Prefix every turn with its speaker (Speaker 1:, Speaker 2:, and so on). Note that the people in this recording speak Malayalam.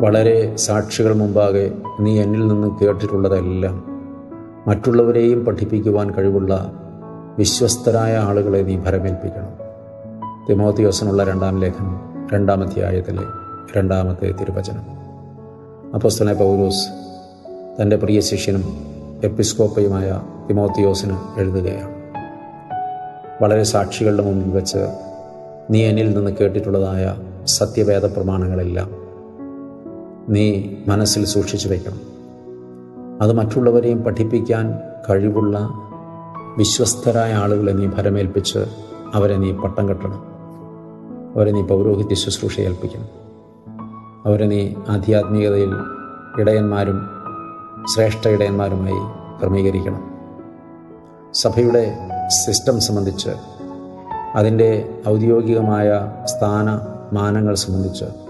Speaker 1: വളരെ സാക്ഷികൾ മുമ്പാകെ നീ എന്നിൽ നിന്ന് കേട്ടിട്ടുള്ളതെല്ലാം മറ്റുള്ളവരെയും പഠിപ്പിക്കുവാൻ കഴിവുള്ള വിശ്വസ്തരായ ആളുകളെ നീ ഭരമേൽപ്പിക്കണം. തിമോത്തിയോസിനുള്ള രണ്ടാം ലേഖനം രണ്ടാം അധ്യായത്തിലെ രണ്ടാമത്തെ തിരുവചനം. അപ്പോസ്തലനായ പൗലോസ് തന്റെ പ്രിയ ശിഷ്യനും എപ്പിസ്കോപ്പയുമായ തിമോത്തിയോസിന് എഴുതുകയാണ്. വളരെ സാക്ഷികളുടെ മുമ്പിൽ വെച്ച് നീ എന്നിൽ നിന്ന് കേട്ടിട്ടുള്ളതായ സത്യവേദ പ്രമാണങ്ങളെല്ലാം നീ മനസ്സിൽ സൂക്ഷിച്ചു വയ്ക്കണം. അത് മറ്റുള്ളവരെയും പഠിപ്പിക്കാൻ കഴിവുള്ള വിശ്വസ്തരായ ആളുകളെ നീ ഭരമേൽപ്പിച്ച് അവരെ നീ പട്ടം കെട്ടണം. അവരെ നീ പൗരോഹിത്യ ശുശ്രൂഷ ഏൽപ്പിക്കണം. അവരെ നീ ആധ്യാത്മികതയിൽ ഇടയന്മാരും ശ്രേഷ്ഠ ഇടയന്മാരുമായി ക്രമീകരിക്കണം. സഭയുടെ സിസ്റ്റം സംബന്ധിച്ച് അതിന്റെ ഔദ്യോഗികമായ സ്ഥാന മാനങ്ങൾ സംബന്ധിച്ച്